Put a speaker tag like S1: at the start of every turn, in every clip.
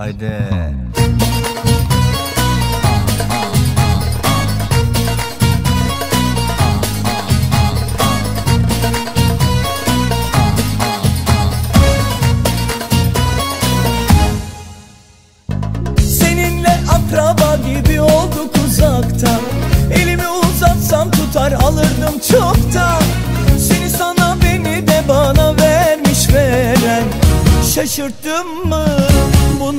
S1: Haydi.
S2: Seninle akraba gibi olduk uzaktan Elimi uzatsam tutar alırdım çoktan. Seni sana beni de bana vermiş veren. Şaşırttım mı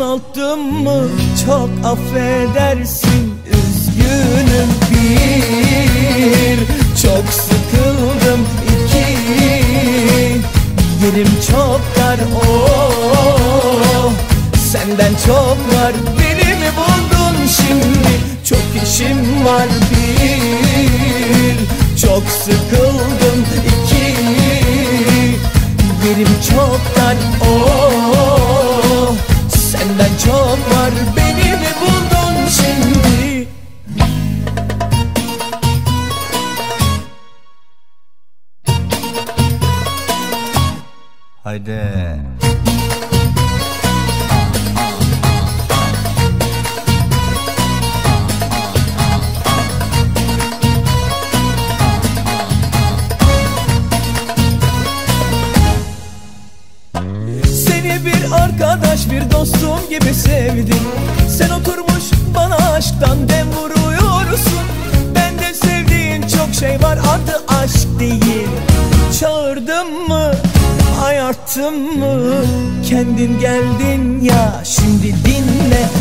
S2: bunalttım mı? Çok affedersin Üzgünüm bir. Çok sıkıldım iki. Yerim çok dar oh. Senden çok var beni mi buldun şimdi? Çok işim var bir. Çok sıkıldım iki. Yerim çok dar oh
S1: Haydi.
S2: Seni bir arkadaş bir dostum gibi sevdim. Sen oturmuş bana aşktan dem vuruyorsun. Ben de sevdiğin çok şey var adı aşk değil. Çağırdım mı ayarttım mı? Kendin geldin ya şimdi dinle